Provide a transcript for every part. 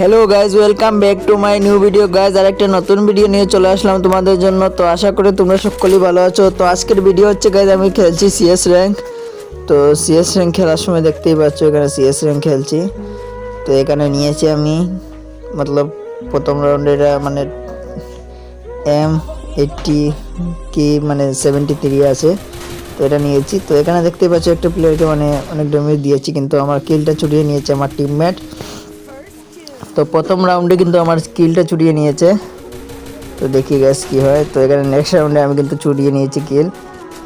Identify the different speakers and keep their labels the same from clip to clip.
Speaker 1: Hello guys welcome back to my new video guys আর একটা নতুন video নিয়ে চলে আসলাম তোমাদের জন্য। তো আশা করি তোমরা সকলেই ভালো আছো। তো আজকের ভিডিও হচ্ছে গাইজ আমি খেলছি সিএস র্যাঙ্ক তো সিএস র্যাঙ্ক খেলার সময় দেখতেই পাচ্ছ, এখানে সিএস র্যাঙ্ক খেলছি। তো এখানে নিয়েছি আমি, মতলব প্রথম রাউন্ডে এটা মানে এম এইটটি কি মানে সেভেন্টি থ্রি আছে। তো এটা নিয়েছি। তো এখানে দেখতেই পাচ্ছ, একটা প্লেয়ারকে মানে অনেক ড্যামেজ দিয়েছি, কিন্তু আমার কিলটা চুরিয়ে নিয়েছে আমার টিমমেট তো প্রথম রাউন্ডে কিন্তু আমার স্কিলটা চুরিয়ে নিয়েছে। তো দেখি গ্যাস কি হয়। তো এখানে নেক্সট রাউন্ডে আমি কিন্তু চুরিয়ে নিয়েছি কিল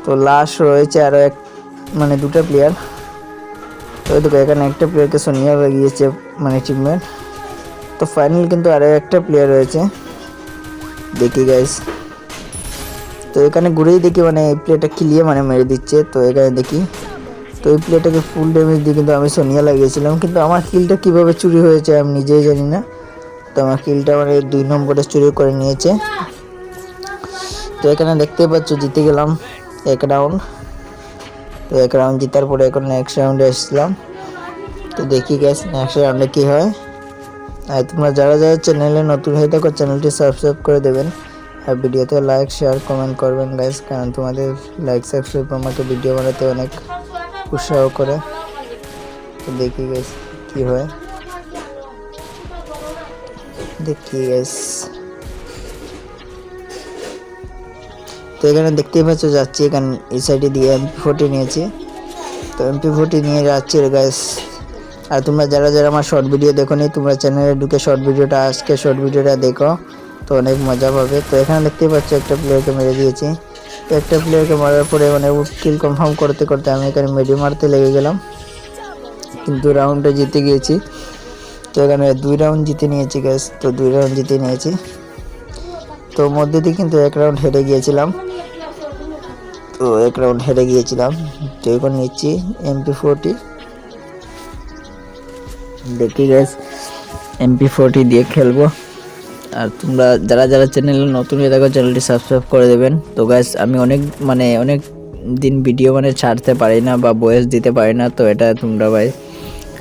Speaker 1: তো লাস্ট রয়েছে আরও এক মানে দুটো প্লেয়ার তো দেখো এখানে একটা প্লেয়ারকে সোনিয়া লাগিয়েছে মানে টিমমেট তো ফাইনাল কিন্তু আরও একটা প্লেয়ার রয়েছে। দেখি গাইস তো এখানে ঘুরেই দেখি মানে এই প্লেয়ারটা কিলিয়ে মানে মেরে দিচ্ছে। তো এখানে দেখি। তো এই প্লেটাকে ফুল ড্যামেজ দিয়ে কিন্তু আমি সোনিয়া লাগিয়েছিলাম। কিন্তু আমার কিলটা কীভাবে চুরি হয়েছে আমি নিজেই জানি না। তো আমার কিলটা মানে দুই নম্বরে চুরি করে নিয়েছে। তো এখানে দেখতে পাচ্ছ, জিতে গেলাম এক রাউন্ড তো এক রাউন্ড জেতার পরে এখন নেক্সট রাউন্ডে এসেছিলাম তো দেখি গ্যাস নেক্সট রাউন্ডে কী হয়। আর তোমরা যারা যারা চ্যানেলে নতুন হয়ে থাকো চ্যানেলটি সাবস্ক্রাইব করে দেবেন। আর ভিডিওতে লাইক শেয়ার কমেন্ট করবেন গাইস কারণ তোমাদের লাইক সাবস্ক্রাইব আমাকে ভিডিও বানাতে অনেক উৎসাহ করে। তো দেখি গাইস কি হয়। দেখি গেস তো এখানে দেখতেই পাচ্ছ যাচ্ছি, এখানে এই সাইডে দিয়ে এমপি ফোর্টি নিয়েছি। তো এমপি ফোর্টি নিয়ে যাচ্ছি গ্যাস আর তোমরা যারা যারা আমার শর্ট ভিডিও দেখো নি তোমরা চ্যানেলে ঢুকে শর্ট ভিডিওটা আজকে শর্ট ভিডিওটা দেখো। তো অনেক মজা পাবে। তো এখানে দেখতেই পাচ্ছ একটা প্লেয়ারকে মেরে দিয়েছি। তো একটা প্লেয়ারকে মারার পরে মানে কিল কনফার্ম করতে করতে আমি এখানে মেডি মারতে লেগে গেলাম। কিন্তু রাউন্ডটা জিতে গিয়েছি। তো এখানে দুই রাউন্ড জিতে নিয়েছি গ্যাস তো দুই রাউন্ড জিতে নিয়েছি। তো মধ্যে দিয়ে কিন্তু এক রাউন্ড হেরে গিয়েছিলাম। তো এক রাউন্ড হেরে গিয়েছিলাম। তো এখন নিচ্ছি এমপি ফোরটি দেখি গ্যাস এমপি ফোরটি দিয়ে খেলব। আর তোমরা যারা যারা চ্যানেলে নতুন হয়ে থাকো চ্যানেলটি সাবস্ক্রাইব করে দেবেন। তো গ্যাস আমি অনেক মানে অনেক দিন ভিডিও মানে ছাড়তে পারি না বা বয়স দিতে পারি না, তো এটা তোমরা ভাই,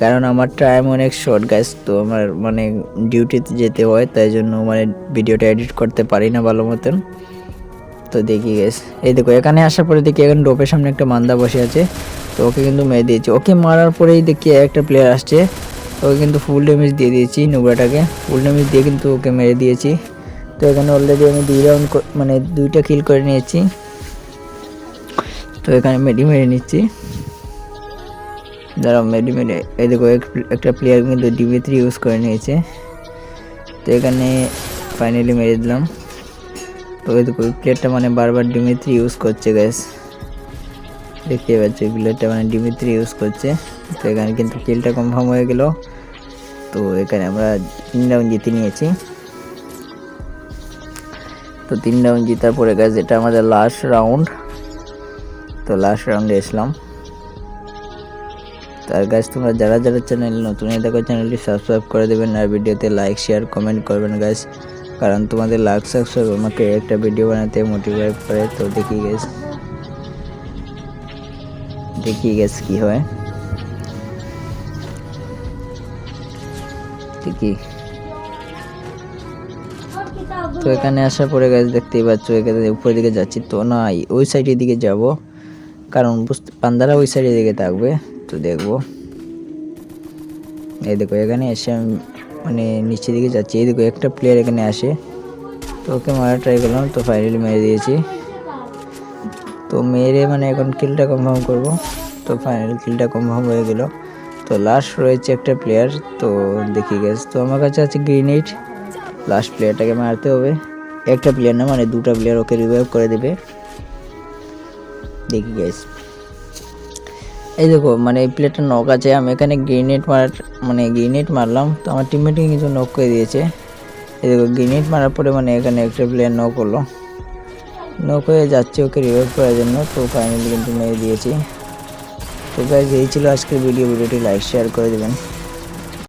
Speaker 1: কারণ আমার টাইম অনেক শর্ট গ্যাস তো আমার মানে ডিউটিতে যেতে হয়, তাই জন্য মানে ভিডিওটা এডিট করতে পারি না ভালো মতন। তো দেখি গেস এই দেখো, এখানে আসার পরে দেখি এখন ডোপের সামনে একটা মান্দা বসে আছে, তো ওকে কিন্তু মেরে দিয়েছে। ওকে মারার পরেই দেখি একটা প্লেয়ার আসছে ওকে কিন্তু ফুল ড্যামেজ দিয়ে দিয়েছি নুবরাটাকে ফুল ড্যামেজ দিয়ে কিন্তু ওকে মেরে দিয়েছি। তো এখানে অলরেডি আমি দুই রাউন্ড মানে দুইটা কিল করে নিয়েছি। তো এখানে মেডি মেরে নিচ্ছি। দাঁড়াও, মেডি মেরে এই দেখো, এক- একটা প্লেয়ার কিন্তু ডিবি থ্রি ইউজ করে নিয়েছে। তো এখানে ফাইনালি মেরে দিলাম। তো এই দেখো প্লেয়ারটা মানে বারবার ডিমিত্রি ইউজ করছে গ্যাস দেখতে পাচ্ছি প্লেয়ারটা মানে ডিমিত্রি ইউজ করছে। তো এখানে কিন্তু কিলটা কনফার্ম হয়ে গেল। তো এখানে আমরা তিন রাউন্ড জিতে নিয়েছি। তো তিন রাউন্ড জিতার পরে গ্যাস এটা আমাদের লাস্ট রাউন্ড তো লাস্ট রাউন্ডে এসলাম। তার গাছ তোমরা যারা যারা চ্যানেল নতুন থাকো চ্যানেলটি সাবস্ক্রাইব করে দেবেন। আর ভিডিওতে লাইক শেয়ার কমেন্ট করবেন গাছ কারণ তোমাদের লাইক সাবস্ক্রাইব আমাকে একটা ভিডিও বানাতে মোটিভেট করে। তো দেখি গেছ দেখি গেছ কি হয়। দেখি তো এখানে আসার পরে গাছ দেখতেই পাচ্ছ, এখানে উপরের দিকে যাচ্ছি। তো না ওই সাইডের দিকে যাব, কারণ বুঝতে, পান্দারা ওই সাইডের দিকে থাকবে। তো দেখব। এই দেখো, এখানে এসে আমি মানে নিচের দিকে যাচ্ছি। এই দেখো, একটা প্লেয়ার এখানে আসে। তো ওকে মারা ট্রাই করলাম, তো ফাইনালি মেরে দিয়েছি। তো মেরে মানে এখন কিলটা কনফার্ম করব। তো ফাইনাল কিলটা কনফার্ম হয়ে গেল। তো লাস্ট রয়েছে একটা প্লেয়ার তো দেখি গেছে তো আমার কাছে আছে গ্রিনেড লাস্ট প্লেয়ারটাকে মারতে হবে। একটা প্লেয়ার না মানে দুটা প্লেয়ার ওকে রিভাইভ করে দেবে। দেখি গেছে এই দেখো মানে এই প্লেয়ারটা নক আছে। আমি এখানে গ্রেনেড মারার মানে গ্রেনেড মারলাম। তো আমার টিমমেটকে কিন্তু নক করে দিয়েছে। এই দেখো গ্রেনেড মারার পরে মানে এখানে একটা প্লেয়ার নক হলো নক হয়ে যাচ্ছে ওকে রিভাইভ করার জন্য। তো ফাইনালি কিন্তু মেরে দিয়েছি। তো গাইজ এই ছিল আজকের ভিডিও ভিডিওটি লাইক শেয়ার করে দেবেন।